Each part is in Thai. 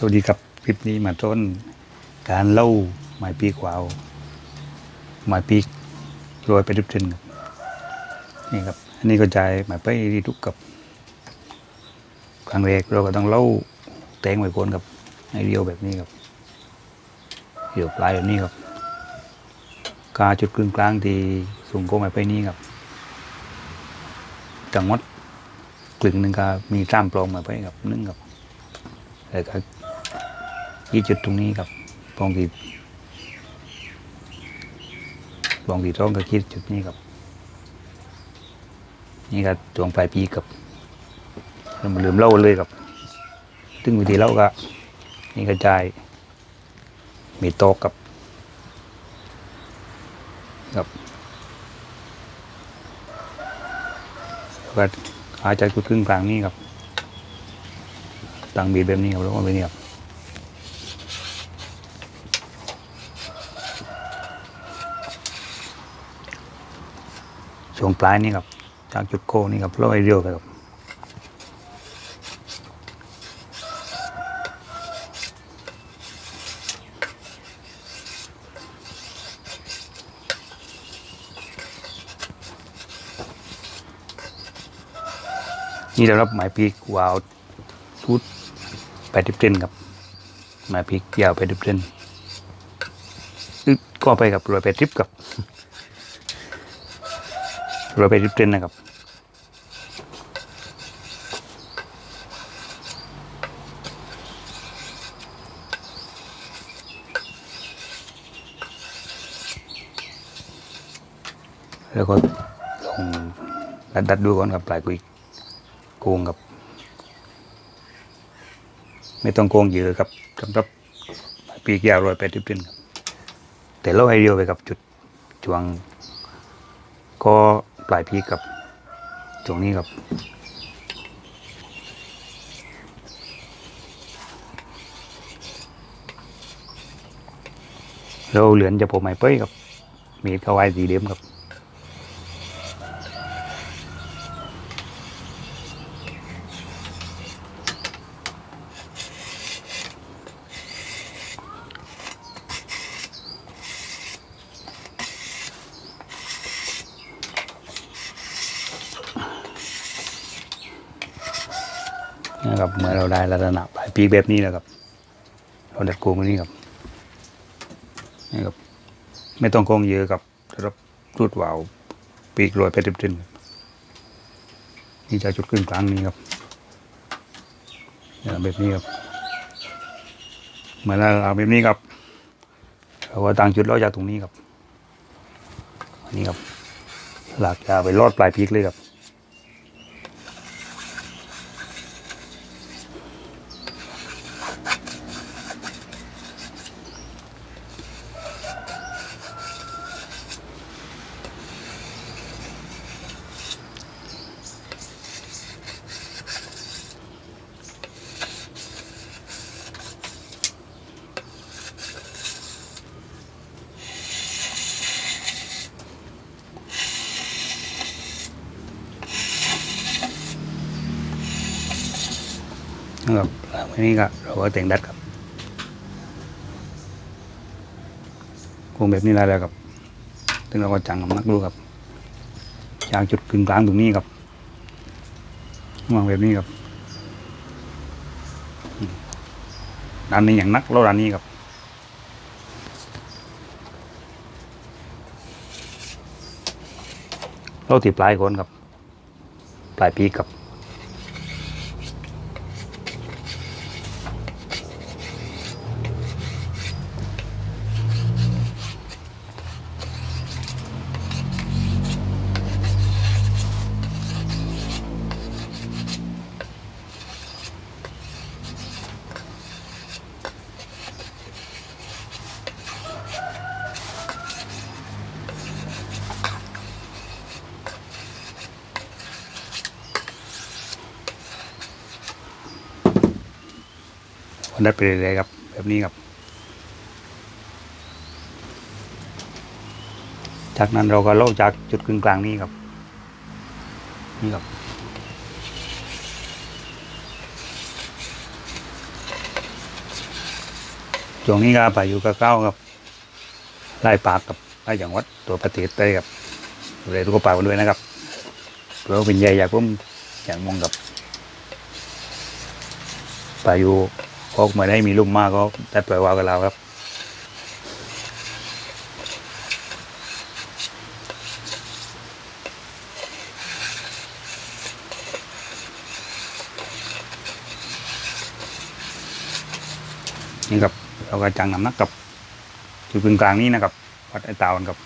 สวัสดีครับคลิปนี้มาต้นการเล่าไม้ปีกวาวไม้ปีกโรยไปทุกทินครับนี่ครับ อันนี้ก็ใจายไม้ไปที่ทุกกับครั้งแรกเราก็ต้องเล่าแตงไว้ก่อนครับให้เรียวแบบนี้ครับเรียวปลายแบบนี้ครับกาจุดกึ่งกลางที่สูงโก้ไม้ไปนี้ครับจังหวัดกลึงหนึ่งก็มีสามปลองไม้ไปครับนึ่งครับแล้วก็ ยี่จุดตรงนี้ครับปองที่ปองที่ท้องก็คิดจุดนี้ครับ นี่ก็ช่วงปลายปีกับเรามลืมเล่าเลยครับซึ่งวิธีเล่าก็นี่กระจายมีโต๊ะกับกับก็อาจจะจุดครึ่งกลางนี่ครับตังบีแบบนี้ครับแล้วก็แบบนี้ครับ ช่วงปลายนี่ครับ จากจุดโค้งนี่ครับร้อยเดียวครับนี่เรารับหมายปีกวาวชุดแปดสิบเซนครับหมายพริกยาวแปดสิบเซนก็ไปกับรอยแปดสิบกับ เรอยแปดสิบเซนนะครับ แล้วก็ลองดัดดัดดูก่อนกับปลายกุยโกงกับ ไม่ต้องโกงเยอะครับสำหรับปีกยาวรอยแปดสิบเซนครับแต่เราให้เดียวไปกับจุดจวงก็ ปลายพีกกับตรงนี้ครับเราเหลือนจะผมไม่เป้ยครับมีดเขาไว้สีเดิมครับ นะครับเมื่อเราได้ลักษณะปลายปีกแบบนี้แล้วครับ เราดัดโกงตรงนี้ครับนี่ครับ ไม่ต้องโกงเยอะครับสำหรับรูดวาวปีกรอยไปเต็มๆนี่จะจุดครึ่งกลางนี้ครับแบบนี้ครับเหมือนเราเอาแบบนี้ครับเราก็ตั้งจุดล้อจากตรงนี้ครับอันนี้ครับหลักจะไปลอดปลายปีกเลยครับ อันนี้ก็เราก็แต่งดัดครับคงแบบนี้แล้วครับถึงเราก็จังกับนักดูครับจากจุดกึ่งกลางตรงนี้ครับวางแบบนี้ครับด้านนี้อย่างนักแล้วด้านนี้ครับเราติดปลายก่อนครับ ปลายปีกครับ วันนั้ไปเรื่อยๆครับ แบบนี้ครับ จากนั้นเราก็เล่าจากจุดกึ่งกลางนี้ครับ นี่ครับช่วงนี้ก็ไปอยู่กับเก้าครับไล่ปากกับไล่อย่างวัดตัวประเทศได้ครับดูแลทุกป่ากันด้วยนะครับเพื่อเป็นใหญ่อยากผมอยากมองกับไปอยู่ ออกมาได้มีลุ่มมากก็ได้ปล่อยวางกับเราครับ นี่ครับเราก็จังน้ำหนักกับจุดกึ่งกลางนี้นะครับวัดไอตาวันกับ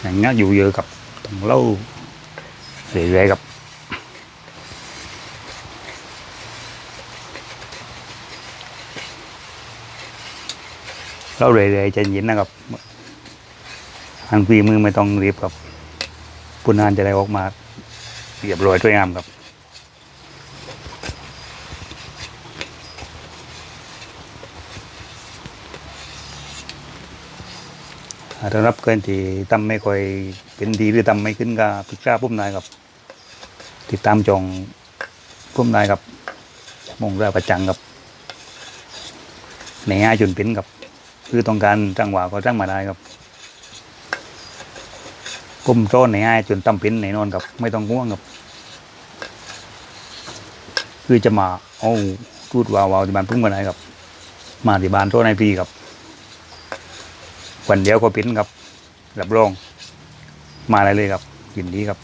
อย่างเงี้ยอยู่เยอะกับต้องเล่าเรื่อยๆกับ เล่าเรื่อยๆใจเย็นนะครับทางฝีมือไม่ต้องรีบครับปุนานจะได้ออกมาเรียบร้อยสวยงามครับถ้ารับเกินที่ทำไม่ค่อยเป็นดีหรือทำไม่ขึ้นก็ปรึกษาพุ่มนายครับ ติดตามจองพุ่มนายครับมงเรือประจังครับในง่ายจนเป็นครับ คือต้องการจังหวะก็จังมาได้ครับพุ่มโต้นในง่ายจนตั้มเป็นในนอนครับ ไม่ต้องง่วงครับ คือจะมาเอาทูดวาวาวที่บ้านพุ่มกันไหนครับ มาที่บ้านโต้ในปีครับวันเดียวก็ปิ้นครับรับรองมาอะไรเลยครับยินดีครับ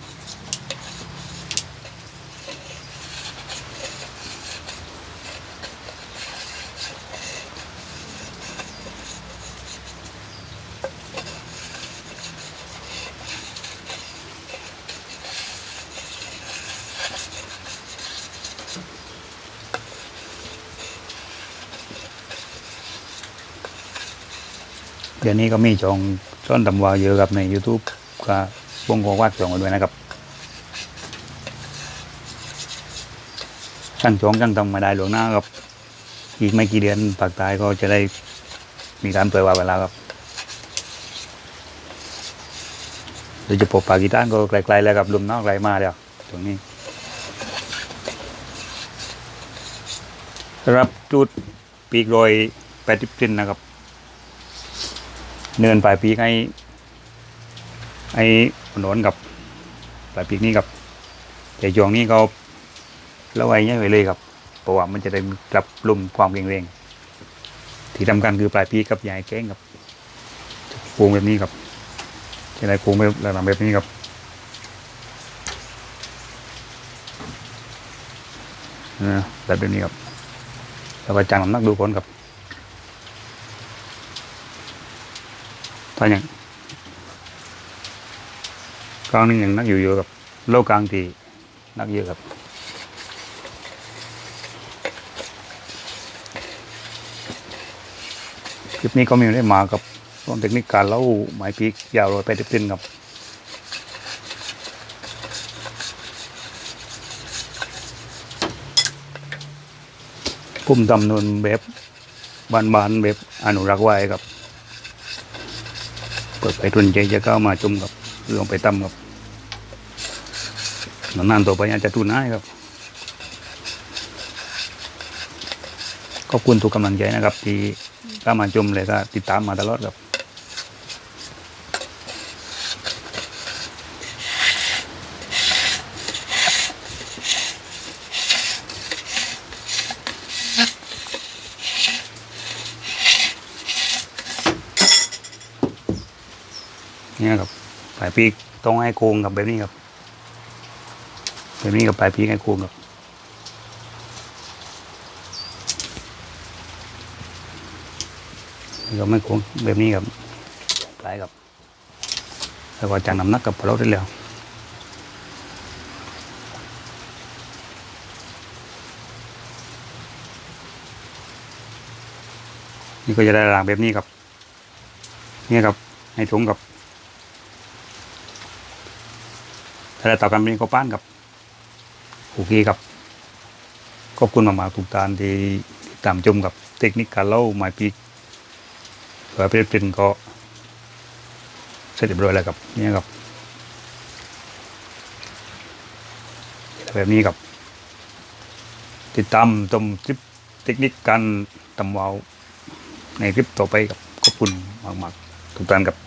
เดี๋ยวนี้ก็มีจองช่อนตำวาเยอะครับใน YouTube ก็วงโกวาดจองกันด้วยนะครับช่างจองช่างทำมาได้หลวงหน้าครับ อีกไม่กี่เดือนปากตายก็จะได้มีการเปิดวาเวลาครับโดยเฉพาะปากีสถานก็ไกลๆแล้วครับลมนาวไกลมาแล้วตรงนี้รับจุดปีกโรยแปดสิบเซนนะครับ เนินปลายปีกให้ไอ้ถนนกับปลายปีกนี้กับแต่ช่วงนี้ก็ระไว้เงี้ยไปเลยครับเพราะว่ามันจะได้รับลมความแรงๆที่ทำกันคือปลายปีกกับยายแก้งครับโค้งแบบนี้ครับจะได้โค้งแบบระดับแบบนี้ครับเออแบบนี้ครับแล้วก็จังน้ำหนักดูคนครับ ถ้าอย่างกลางนี่ยังนักอยู่เยอะกับโลกกลางทีนักเยอะครับคลิปนี้ก็มีได้มากับร่วมเทคนิคการเล่าหมายปีกยาวโรยไปติดตินครับพุ่มดำนวนแบบบานๆแบบอนุรักษ์ไว้ครับ เปิดไปทุนใจจะเข้ามาจุ่มกับเรื่องไปตั้มครับนานๆตัวไปอาจจะทุนน้ายครับขอบคุณทุกกำลังใจนะครับ ที่เข้ามาชมเลยก็ติดตามมาตลอดครับ เนี่ยครับปลายปีกต้องให้โค้งกับแบบนี้ครับแบบนี้กับปลายปีกให้โค้งครับนี่ก็ไม่โค้งแบบนี้ครับปลายครับแล้วก็จังน้ำหนักกับพล้ได้แล้วนี่ก็จะได้รางแบบนี้ครับ นี่ครับให้ถุงกับ ถ้าได้ต่อกันเป็นก็ป้านครับโอเคครับขอบคุณมากๆทุกท่านที่ตามชมกับเทคนิคการเล่าหมายปีกเผื่อเป็นก็เสร็จเรียบร้อยแล้วครับเนี่ยครับแบบนี้ครับติดตามชมคลิปเทคนิคการทำวาวในคลิปต่อไปกับขอบคุณมากๆทุกท่านครับ